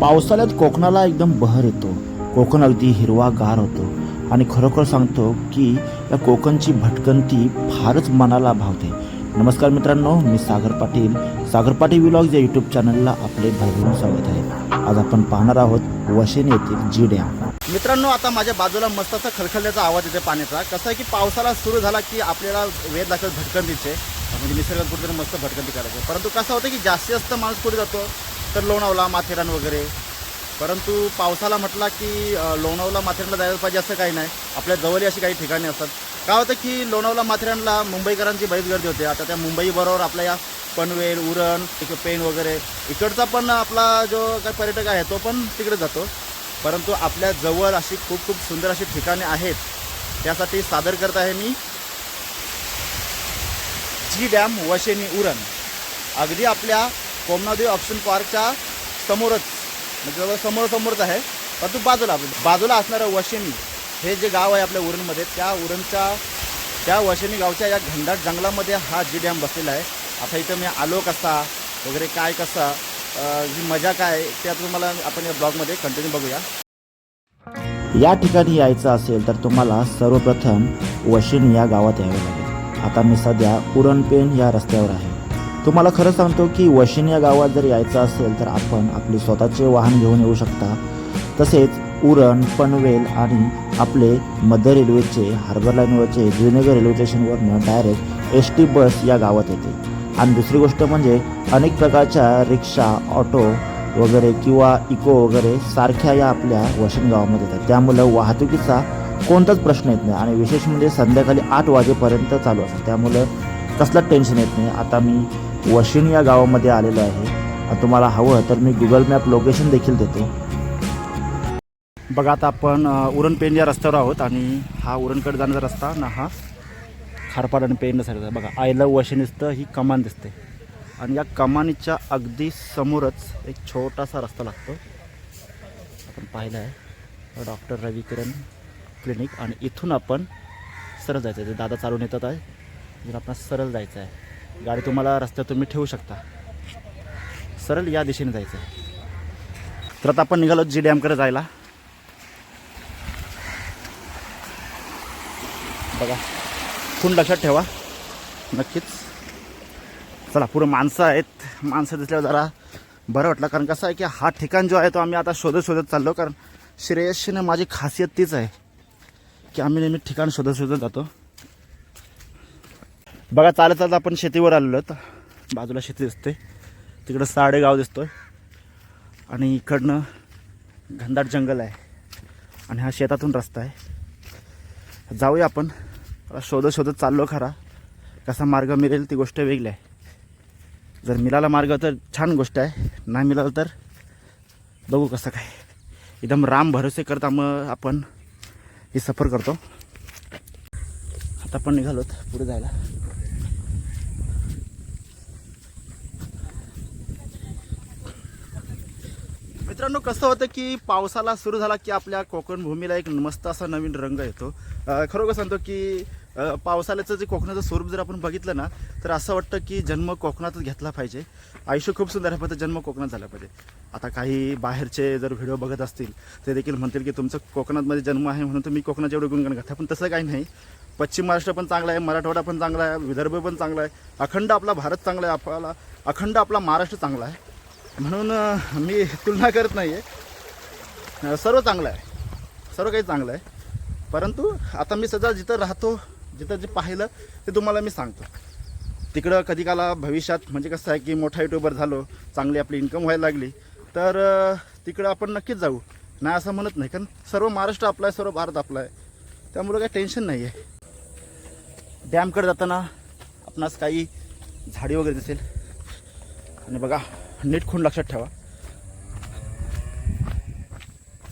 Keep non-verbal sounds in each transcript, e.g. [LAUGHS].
पावसाळ्यात कोकणाला एकदम बहर येतो. कोकण अगदी हिरवागार होतो. आणि खरोखर सांगतो की या कोकणची भटकंती फारच मनाला भावते. नमस्कार मित्रांनो मी सागर पाटील. सागर पाटील विलॉग्स या यूट्यूब चॅनलला आपले भरभरून स्वागत आहे. आज आपण पाहणार आहोत वशेन येथील जी डॅम मित्रांनो आता माझ्या बाजूला मस्त असा खलखल्याचा आवाज येते पाण्याचा. कसं आहे की पावसाळा सुरू झाला की आपल्याला वेध लागतात भटकंतीचे. म्हणजे निसर्गात कुठेतरी मस्त भटकंती करायचं. परंतु कसं होतं की जास्तीत जास्त माणूस कुठे जातो? तर लोणावला माथेरान वगैरे. परंतु पावसाला म्हटला की लोणावला माथेरानला जायला पाहिजे असं काही नाही. आपल्या जवळही अशी काही ठिकाणी असतात. काय होतं की लोणावला माथेरानला मुंबईकरांची बरीच गर्दी होते. आता त्या मुंबईबरोबर आपल्या या पनवेल उरण तिकडे पेन वगैरे. इकडचा पण आपला जो काही पर्यटक आहे तो पण तिकडे जातो. परंतु आपल्या जवळ अशी खूप खूप सुंदर अशी ठिकाणे आहेत त्यासाठी सादर करत आहे मी. जी डॅम वशेनी उरण. अगदी आपल्या कोमनादेवी ऑप्शन पार्कच्या समोरच म्हणजे जवळ समोर समोरच आहे परंतु बाजूला बाजूला असणारं वशेनी हे जे गाव आहे आपल्या उरणमध्ये त्या उरणच्या त्या वशेनी गावच्या या घनदाट जंगलामध्ये हा जी डॅम बसलेला आहे. आता इथं मी आलो कसा वगैरे काय कसा जी ही मजा काय त्या तुम्हाला आपण या ब्लॉगमध्ये कंटिन्यू बघूया. या ठिकाणी यायचं असेल तर तुम्हाला सर्वप्रथम वशिन या गावात यावे लागेल. आता मी सध्या उरणपेन या रस्त्यावर आहे. तुम्हाला खरं सांगतो की वशिन या गावात जर यायचं असेल तर आपण आपले स्वतःचे वाहन घेऊन येऊ शकता. तसेच उरण पनवेल आणि आपले मध्य रेल्वेचे हार्बर लाईनवरचे जुनेगर रेल्वे स्टेशनवरनं डायरेक्ट एस टी बस या गावात येते. आणि दुसरी गोष्ट म्हणजे अनेक प्रकारच्या रिक्षा ऑटो वगैरे किंवा इको वगैरे सारख्या या आपल्या वशिन गावामध्ये येतात. त्यामुळं वाहतुकीचा कोणताच प्रश्न येत नाही आणि विशेष म्हणजे संध्याकाळी आठ वाजेपर्यंत चालू असतं. त्यामुळं कसलंच टेन्शन येत नाही. आता मी वशिन या गावामध्ये आलेलो आहे. तुम्हाला हवं तर मी गुगल मॅप लोकेशन देखील देतो. बघा आता आपण उरण पेन या रस्त्यावर आहोत आणि हा उरणकडे जाण्याचा रस्ता ना हा खारपाड आणि पेन साईडचा बघा आय लव वशिन दिसतं ही कमान दिसते. आणि या कमानीच्या अगदी समोरच एक छोटासा रस्ता लागतो. आपण पाहिलं आहे डॉक्टर रवी किरण क्लिनिक. आणि इथून आपण सरळ जायचं आहे. ते दादा चालून येतात आहे इथून आपण सरळ जायचं आहे. गाडी तुम्हाला रस्त्यात तुम्ही ठेवू शकता. सरळ या दिशेने जायचं आहे तर आता आपण निघालो जी डॅमकडे जायला. बघा खून लक्षात ठेवा. नक्कीच. चला पुरं माणसं आहेत. माणसं दिसल्यावर जरा बरं वाटलं. कारण कसं आहे की हा ठिकाण जो आहे तो आम्ही आता शोधत शोधत चाललो. कारण श्रेयशीने माझी खासियत तीच आहे की आम्ही नेहमी ठिकाण शोधत शोधत जातो. बघा चालत चालत आपण शेतीवर आलेलो तर बाजूला शेती दिसते. तिकडं साडेगाव आहे आणि इकडनं घनदाट जंगल आहे. आणि हा शेतातून रस्ता आहे. जाऊया आपण. शोधत शोधत चाललो खरा. कसा मार्ग मिळेल ती गोष्ट वेगळी आहे. जर मिळाला मार्ग तर छान गोष्ट आहे. नाही मिळालं तर बघू कसं काय. एकदम राम भरोसे करता मग आपण ही सफर करतो. आता आपण निघालोत पुढे जायला. मित्रांनो कसं होतं की पावसाला सुरू झाला की आपल्या कोकण भूमीला एक मस्त असा नवीन रंग येतो. खरोखर सांगतो की पावसाळ्याचं जे कोकणाचं स्वरूप जर आपण बघितलं ना तर असं वाटतं की जन्म कोकणातच घेतला पाहिजे. आयुष्य खूप सुंदर आहे फक्त जन्म कोकणात झाला पाहिजे. आता काही बाहेरचे जर व्हिडिओ बघत असतील ते देखील म्हणतील की तुमचं कोकणातमध्ये जन्म आहे म्हणून तुम्ही कोकणाचे एवढे गुणगान करता पण तसं काही नाही. पश्चिम महाराष्ट्र पण चांगला आहे मराठवाडा पण चांगला आहे विदर्भ पण चांगला आहे. अखंड आपला भारत चांगला आहे आपला अखंड आपला महाराष्ट्र चांगला आहे. म्हणून मी तुलना करत नाही आहे सर्व चांगलं आहे. सर्व काही चांगलं आहे. परंतु आता मी सध्या जिथं राहतो जिथं जे पाहिलं ते तुम्हाला मी सांगतो. तिकडं कधी काला भविष्यात म्हणजे कसं आहे की मोठा युट्यूबर झालो चांगली आपली इन्कम व्हायला लागली तर तिकडं आपण नक्कीच जाऊ. नाही असं म्हणत नाही कारण सर्व महाराष्ट्र आपला आहे सर्व भारत आपला आहे त्यामुळं काही टेन्शन नाही आहे डॅमकडे जाताना आपणास काही झाडी वगैरे दिसेल. आणि बघा नीट खूण लक्षात ठेवा.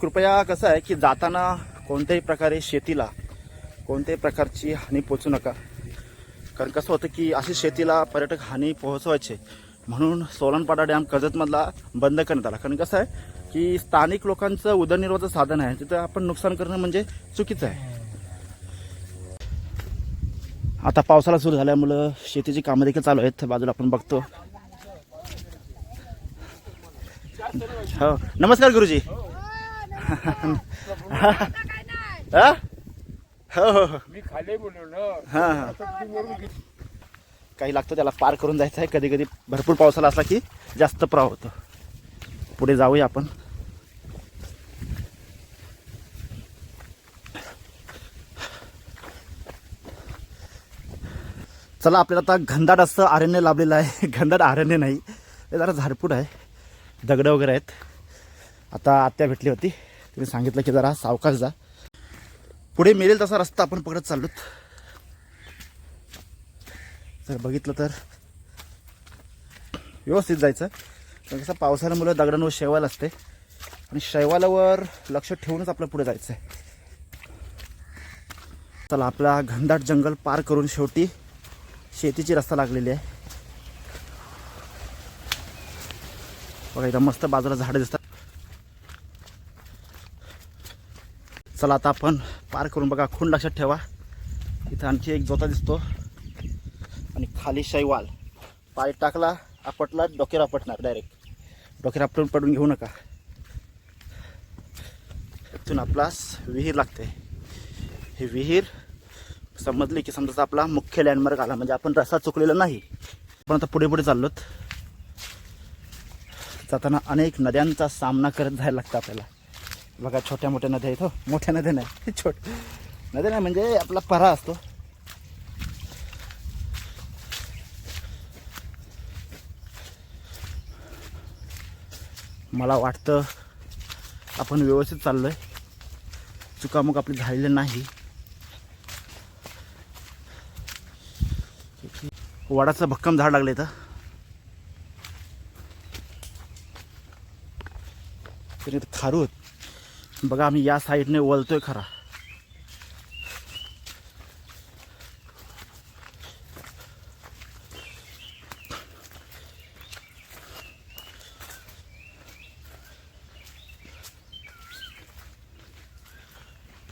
कृपया कसं आहे की जाताना कोणत्याही प्रकारे शेतीला कोणत्याही प्रकारची हानी पोचू नका. कारण कसं होतं की अशी शेतीला पर्यटक हानी पोहोचवायचे म्हणून सोलनपाडा डॅम कर्जतमधला बंद करण्यात आला. कारण कसं आहे की स्थानिक लोकांचं उदरनिर्वाहाचं साधन आहे. तिथं आपण नुकसान करणं म्हणजे चुकीचं आहे. आता पावसाळा सुरू झाल्यामुळं शेतीची कामं देखील चालू आहेत. बाजूला आपण बघतो. हो. नमस्कार गुरुजी. हा? हो हो मी खाली काही लागतं त्याला पार करून जायचं आहे. कधी कधी भरपूर पावसाला असला की जास्त प्रवाह होतो. पुढे जाऊया आपण. चला आपल्याला आता घनदाट असं अरण्य लाभलेलं आहे. घनदाट अरण्य नाही. हे जरा झाडपूड आहे. दगडं वगैरे आहेत. आता आत्या भेटली होती. तिने सांगितलं की जरा सावकाश जा. पुढे मिळेल तसा रस्ता आपण पकडत चाललोत. जर बघितलं तर व्यवस्थित जायचं. पण कसं पावसाळ्यामुळे दगडांवर शैवाल असते. आणि शैवालावर लक्ष ठेवूनच आपलं पुढे जायचं आहे चला आपला घनदाट जंगल पार करून शेवटी शेतीची रस्ता लागलेली आहे. बघा इथं मस्त बाजूला झाडं दिसतात. चला आता आपण पार करून बघा खूण लक्षात ठेवा. इथं आणखी एक जोता दिसतो. आणि खाली शैवाल. पाय टाकला आपटला डोक्यावर आपटणार डायरेक्ट डोक्यावर आपटून पडून घेऊ नका. इथून आपलास विहीर लागते. ही विहीर समजली की समजा आपला मुख्य लँडमार्क आला. म्हणजे आपण रस्ता चुकलेला नाही. पण आता पुढे पुढे चाललोत. जाताना अनेक नद्यांचा सामना करत जायला लागतं आपल्याला. बघा छोट्या मोठ्या नद्या आहेत हो. मोठ्या नद्या नाही [LAUGHS] छोट. नद्या नाही म्हणजे आपला परा असतो. मला वाटतं आपण व्यवस्थित चाललोय. चुकामुक आपली झालेली नाही. वडाचं भक्कम झाड लागले तर तरी खारूत. बघा आम्ही या साईडने वळतोय खरा.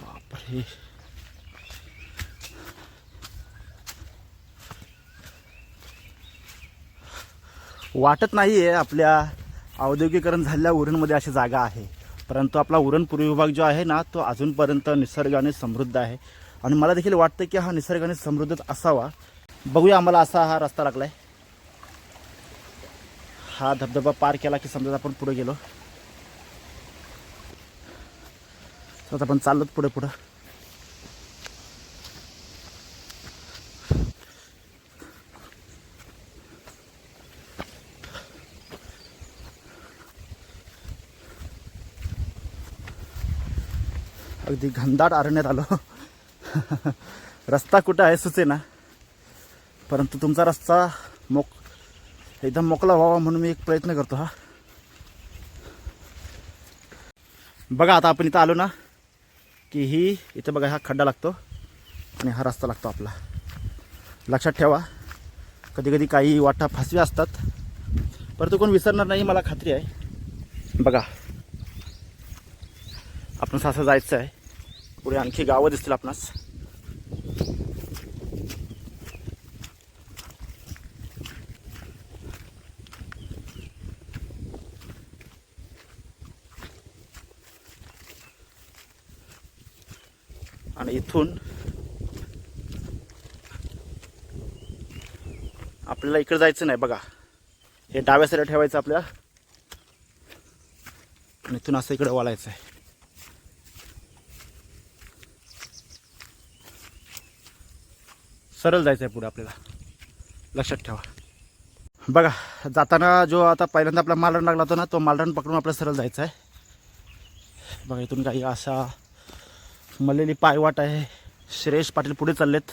बापरे. वाटत नाही आहे आपल्या औद्योगिकरण झालेल्या उरणमध्ये अशी जागा आहे. परंतु आपला उरण पूर्व विभाग जो आहे ना तो अजूनपर्यंत निसर्गाने समृद्ध आहे. आणि मला देखील वाटतं की हा निसर्गाने समृद्धच असावा. बघूया आम्हाला असा हा रस्ता लागला आहे हा धबधबा पार केला की समजा आपण पुढे गेलो. तर आपण चाललोच पुढे पुढं अगदी घनदाट अरण्यात आलो. रस्ता कुठं आहे सुचे ना? परंतु तुमचा रस्ता मोक एकदम मोकळा व्हावा म्हणून मी एक प्रयत्न करतो हा. बघा आता आपण इथं आलो ना की ही इथं बघा हा खड्डा लागतो आणि हा रस्ता लागतो आपला. लक्षात ठेवा कधी कधी काही वाटा फसव्या असतात परंतु कोण विसरणार नाही मला खात्री आहे. बघा आपण असं जायचं आहे. पुढे आणखी गावं दिसतील आपणास. आणि इथून आपल्याला इकडे जायचं नाही बघा. हे डाव्या साईडला ठेवायचं आपल्याला. आणि इथून असं इकडे वालायचं आहे सरळ जायचं आहे पुढे आपल्याला. लक्षात ठेवा. बघा जाताना जो आता पहिल्यांदा आपला मालरण लागला होता ना तो मालरण पकडून आपल्याला सरळ जायचं आहे बघा इथून काही असा मलेली पायवाट आहे. श्रेयश पाटील पुढे चाललेत.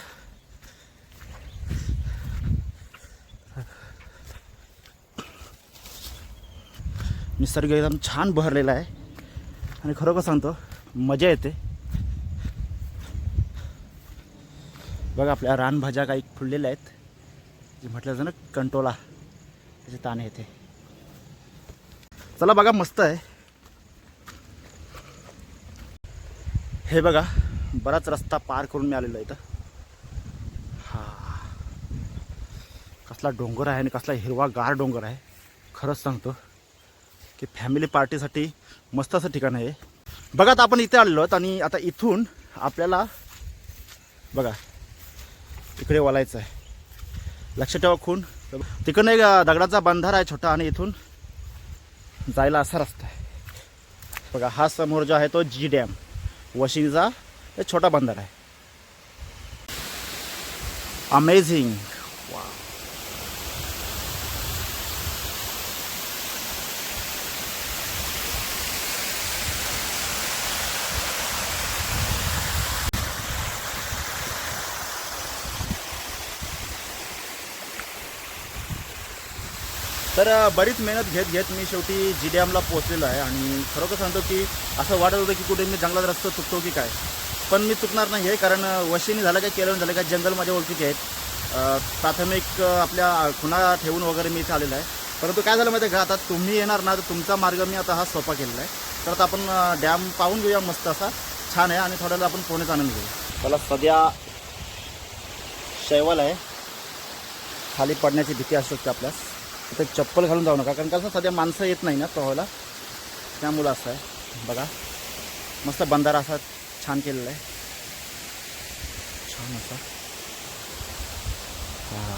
निसर्ग एकदम छान बहरलेला आहे. आणि खरोखर सांगतो मजा येते. बघा आपल्या रानभाज्या काही फुललेल्या आहेत. जे म्हटलं जातं ना कंटोला. त्याचे ताने येते चला बघा मस्त आहे. हे बघा बराच रस्ता पार करून मी आलेलो आहे इथं. हा. कसला डोंगर आहे आणि कसला हिरवा गार डोंगर आहे. खरंच सांगतो की फॅमिली पार्टीसाठी मस्त असं ठिकाण आहे बघा आता आपण इथे आलेलो आहोत आणि आता इथून आपल्याला बघा इकडे वळायचं आहे. लक्ष ठेवा खून. तिकडनं एक दगडाचा बंधार आहे छोटा आणि इथून जायला असा रस्ता आहे. बघा हा समोर जो आहे तो जी डॅम वशिंगचा एक छोटा बंधार आहे. अमेझिंग तर बरीच मेहनत घेत घेत मी शेवटी जी डॅमला पोहोचलेलो आहे आणि खरोखर सांगतो की असं वाटत होतं की कुठे मी जंगलात रस्ता चुकतो की काय. पण मी चुकणार नाही आहे कारण वशीने वशिनी झालं काय केलं झालं काय जंगल माझ्या ओळखीचे आहेत. प्राथमिक आपल्या खुणा ठेवून वगैरे मी इथे आलेलो आहे. परंतु काय झालं माहिती आहे का आता? तुम्ही येणार ना तर तुमचा मार्ग मी आता हा सोपा केलेला आहे. तर आता आपण डॅम पाहून घेऊया. मस्त असा छान आहे आणि थोड्याला आपण पोहण्याचा आनंद घेऊ. त्याला सध्या शैवाल आहे. खाली पडण्याची भीती असू शकते आपल्यास. तिथे चप्पल घालून जाऊ नका कारण कसं सध्या माणसं येत नाही ना पोहायला. त्यामुळं असं आहे. बघा. मस्त बंधारा असा छान केलेला आहे. छान असा. हा.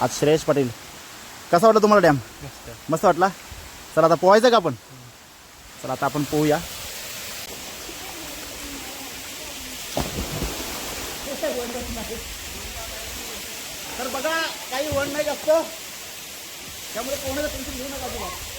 आज श्रेयश पाटील. कसा वाटला तुम्हाला डॅम? मस्त. वाटला? चला आता पोहायचं का आपण? चला आता आपण पोहूया. [LAUGHS] तर बघा काही वण नाही जास्त त्यामुळे कोणाला टेन्शन घेऊ नका तुम्हाला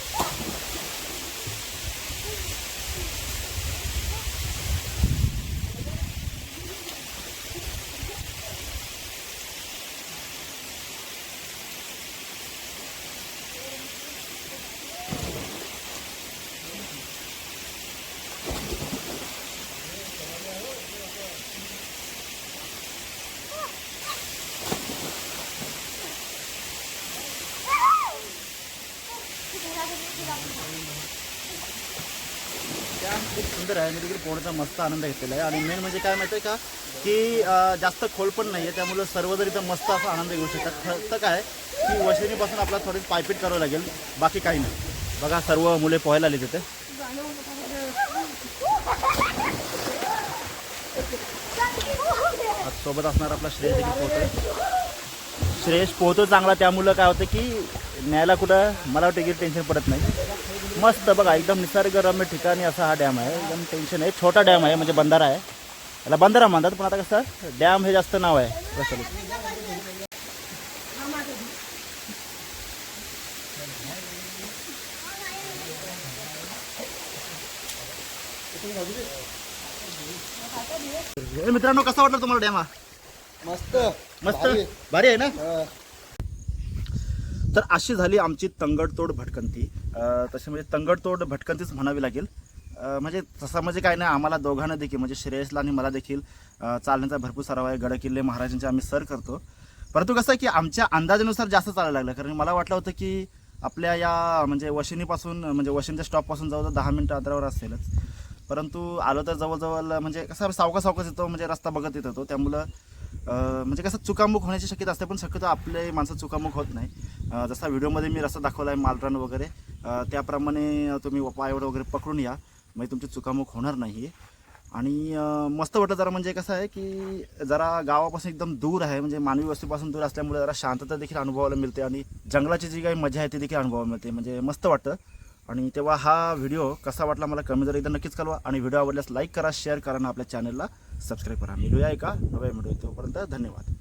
सुंदर आहे. मी देखील पोहण्याचा मस्त आनंद घेतलेला आहे. आणि मेन म्हणजे काय माहिती आहे का? की जास्त खोल पण नाही आहे त्यामुळे सर्वजण इथं मस्त असा आनंद घेऊ शकतात. फक्त काय की वशिनीपासून आपल्याला थोडी पायपीट करावं लागेल. बाकी काही नाही. बघा सर्व मुले पोहायला आले तिथे आज सोबत असणार आपला श्रेयस देखील पोहतोय. श्रेयस पोहतो चांगला. त्यामुळं काय होतं की न्यायला कुठं मला वाटतं की टेन्शन पडत नाही. मस्त बघा एकदम निसर्गरम्य ठिकाणी असा हा डॅम आहे. एकदम टेन्शन आहे. छोटा डॅम आहे म्हणजे बंधारा आहे. याला बंधारा म्हणतात पण आता कसं डॅम हे जास्त नाव आहे. ए, मित्रांनो कसा वाटला तुम्हाला डॅम हा? मस्त. मस्त? भारी. आहे ना. तर अशी झाली आमची तंगडतोड भटकंती. तशी म्हणजे तंगडतोड भटकंतीच म्हणावी लागेल. म्हणजे तसं म्हणजे काय नाही आम्हाला दोघांना देखील म्हणजे श्रेयसला आणि मला देखील चालण्याचा भरपूर सराव आहे. गडकिल्ले महाराजांचे आम्ही सर करतो. परंतु कसं आहे की आमच्या अंदाजानुसार जास्त चालायला लागलं. कारण मला वाटलं होतं की आपल्या या म्हणजे वशिनीपासून म्हणजे वशिनीच्या स्टॉपपासून जवळजवळ दहा मिनटं अंतरावर असेलच. परंतु आलो तर जवळजवळ म्हणजे कसं सावका सावकाच येतो म्हणजे रस्ता बघत येत होतो. त्यामुळं म्हणजे कसं चुकामुक होण्याची शक्यता असते पण शक्यतो आपले माणसं चुकामुक होत नाही. जसा व्हिडिओमध्ये मी रस्ता दाखवला आहे मालरान वगैरे त्याप्रमाणे तुम्ही पायवड वगैरे पकडून या. म्हणजे तुमची चुकामुक होणार नाही आणि मस्त वाटलं जरा म्हणजे कसं आहे की जरा गावापासून एकदम दूर आहे. म्हणजे मानवी वस्तीपासून दूर असल्यामुळे जरा शांतता देखील अनुभवायला मिळते आणि जंगलाची जी काही मजा आहे ती देखील अनुभवायला मिळते. म्हणजे मस्त वाटतं. आणि तेव्हा हा व्हिडिओ कसा वाटला मला कमी जर एकदा नक्कीच कळवा आणि व्हिडिओ आवडल्यास लाईक करा शेअर करा आणि आपल्या चॅनलला सबस्क्राईब करा. मिळूया एका नव्या व्हिडिओ तोपर्यंत धन्यवाद.